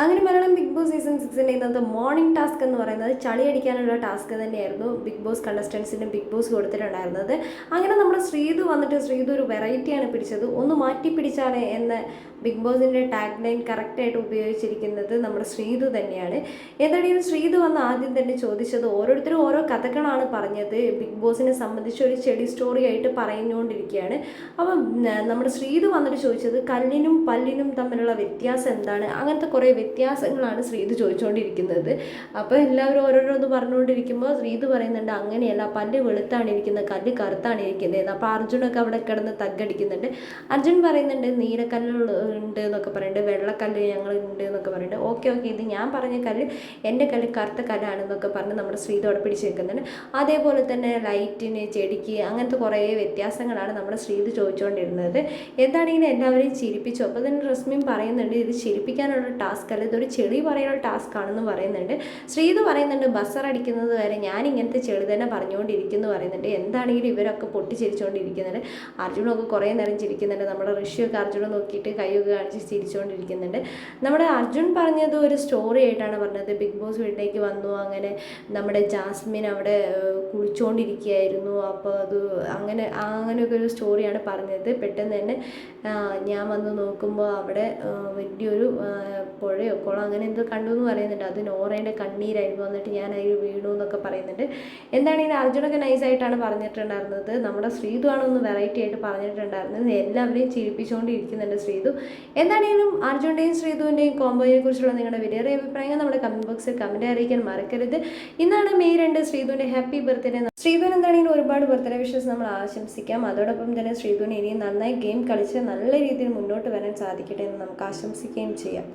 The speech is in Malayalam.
അങ്ങനെ മലയാളം ബിഗ് ബോസ് സീസൺ സിക്സിന്റെ ഇന്നത്തെ മോർണിംഗ് ടാസ്ക് എന്ന് പറയുന്നത് ചളി അടിക്കാനുള്ള ടാസ്ക് തന്നെയായിരുന്നു ബിഗ് ബോസ് കണ്ടസ്റ്റൻസിന് ബിഗ് ബോസ് കൊടുത്തിട്ടുണ്ടായിരുന്നത്. അങ്ങനെ നമ്മുടെ ശ്രീതു വന്നിട്ട് ശ്രീതു ഒരു വെറൈറ്റിയാണ് പിടിച്ചത്. ഒന്ന് മാറ്റി പിടിച്ചാണ് എന്ന് ബിഗ് ബോസിന്റെ ടാഗ് ലൈൻ കറക്റ്റായിട്ട് ഉപയോഗിച്ചിരിക്കുന്നത് നമ്മുടെ ശ്രീതു തന്നെയാണ്. എന്തായാലും ശ്രീതു വന്ന് ആദ്യം തന്നെ ചോദിച്ചത് ഓരോരുത്തരും ഓരോ കഥകളാണ് പറഞ്ഞത്. ബിഗ് ബോസിനെ സംബന്ധിച്ച് ഒരു ചെടി സ്റ്റോറി ആയിട്ട് പറഞ്ഞുകൊണ്ടിരിക്കുകയാണ് അപ്പം നമ്മുടെ ശ്രീതു വന്നിട്ട് ചോദിച്ചത് കല്ലിനും പല്ലിനും തമ്മിലുള്ള വ്യത്യാസം എന്താണ്? അങ്ങനത്തെ കുറേ വ്യത്യാസങ്ങളാണ് ശ്രീത് ചോദിച്ചുകൊണ്ടിരിക്കുന്നത് അപ്പോൾ എല്ലാവരും ഓരോരോന്ന് പറഞ്ഞുകൊണ്ടിരിക്കുമ്പോൾ ശ്രീത് പറയുന്നുണ്ട് അങ്ങനെയല്ല പല്ല് വെളുത്താണ് ഇരിക്കുന്നത് കല്ല് കറുത്താണ് ഇരിക്കുന്നത് അപ്പോൾ അർജുനൊക്കെ അവിടെ കിടന്ന് തഗ്ഗടിക്കുന്നുണ്ട്. അർജുൻ പറയുന്നുണ്ട് നീലക്കല്ല് ഉണ്ട് എന്നൊക്കെ പറയുന്നുണ്ട് വെള്ളക്കല്ല് ഞങ്ങൾ ഉണ്ട് എന്നൊക്കെ പറയുന്നുണ്ട്. ഓക്കെ ഓക്കെ ഇത് ഞാൻ പറഞ്ഞ കല്ല് എന്റെ കല്ല് കറുത്ത കല്ലാണെന്നൊക്കെ പറഞ്ഞ് നമ്മുടെ ശ്രീത് അവിടെ പിടിച്ച് നിൽക്കുന്നുണ്ട് അതേപോലെ തന്നെ ലൈറ്റിന് ചെടിക്ക് അങ്ങനത്തെ കുറേ വ്യത്യാസങ്ങളാണ് നമ്മുടെ ശ്രീത് ചോദിച്ചുകൊണ്ടിരുന്നത് എന്താണെങ്കിലും എല്ലാവരെയും ചിരിപ്പിച്ചു. അപ്പോൾ തന്നെ റസ്മിൻ പറയുന്നുണ്ട് ഇത് ചിരിപ്പിക്കാനുള്ള ടാസ്ക് അല്ല ഇതൊരു ചെളി പറയാനുള്ള ടാസ്ക് ആണെന്ന് പറയുന്നുണ്ട്. ശ്രീത് പറയുന്നുണ്ട് ബസ്സർ അടിക്കുന്നത് വരെ ഞാൻ ഇങ്ങനത്തെ ചെളി തന്നെ പറഞ്ഞുകൊണ്ടിരിക്കുന്നു പറയുന്നുണ്ട്. എന്താണെങ്കിലും ഇവരൊക്കെ പൊട്ടിച്ചിരിച്ചുകൊണ്ടിരിക്കുന്നുണ്ട് അർജുനൊക്കെ കുറേ നേരം ചിരിക്കുന്നുണ്ട്. നമ്മുടെ ഋഷിയൊക്കെ അർജുനെ നോക്കിയിട്ട് കൈയൊക്കെ കാണിച്ച് ചിരിച്ചുകൊണ്ടിരിക്കുന്നുണ്ട് നമ്മുടെ അർജുൻ പറഞ്ഞത് ഒരു സ്റ്റോറി ആയിട്ടാണ് പറഞ്ഞത്. ബിഗ് ബോസ് വീട്ടിലേക്ക് വന്നു. അങ്ങനെ നമ്മുടെ ജാസ്മിൻ അവിടെ കുളിച്ചുകൊണ്ടിരിക്കുകയായിരുന്നു അപ്പോൾ അത് അങ്ങനെ അങ്ങനെയൊക്കെ ഒരു സ്റ്റോറിയാണ് പറഞ്ഞത്. പെട്ടെന്ന് തന്നെ ഞാൻ വന്ന് നോക്കുമ്പോൾ അവിടെ വലിയൊരു ആ, പുഴയോ കുളം അങ്ങനെ എന്തോ കണ്ടു എന്ന് പറയുന്നുണ്ട്. അത് നോറേന്റെ കണ്ണീരായിരുന്നു. എന്നിട്ട് ഞാൻ അതിൽ വീണു എന്നൊക്കെ പറയുന്നുണ്ട്. എന്താണെങ്കിലും അർജുനൊക്കെ നൈസായിട്ടാണ് പറഞ്ഞിട്ടുണ്ടായിരുന്നത്? നമ്മുടെ ശ്രീതു ആണ് ഒന്ന് വെറൈറ്റി ആയിട്ട് പറഞ്ഞിട്ടുണ്ടായിരുന്നത്. എല്ലാവരെയും ചിരിപ്പിച്ചുകൊണ്ടിരിക്കുന്നുണ്ട് ശ്രീതു. എന്താണെങ്കിലും അർജുന്റെയും ശ്രീതുവിന്റെയും കോമ്പോയെ കുറിച്ചുള്ള നിങ്ങളുടെ വിലയേറിയ അഭിപ്രായങ്ങൾ നമ്മുടെ കമന്റ് ബോക്സിൽ കമന്റ് അറിയിക്കാൻ മറക്കരുത്. ഇന്നാണ് മെയ് രണ്ട് ശ്രീതുവിന്റെ ഹാപ്പി ബർത്ത്ഡേ ശ്രീധുവിന് എന്താണെങ്കിലും ഒരുപാട് ബർത്ത്ഡേ വിഷസ് നമ്മൾ ആശംസിക്കാം. അതോടൊപ്പം തന്നെ ശ്രീധുവിന് ഇനിയും നന്നായി ഗെയിം കളിച്ച് നല്ല രീതിയിൽ മുന്നോട്ട് വരാൻ സാധിക്കട്ടെ എന്ന് നമുക്ക് ആശംസിക്കുകയും ചെയ്യാം.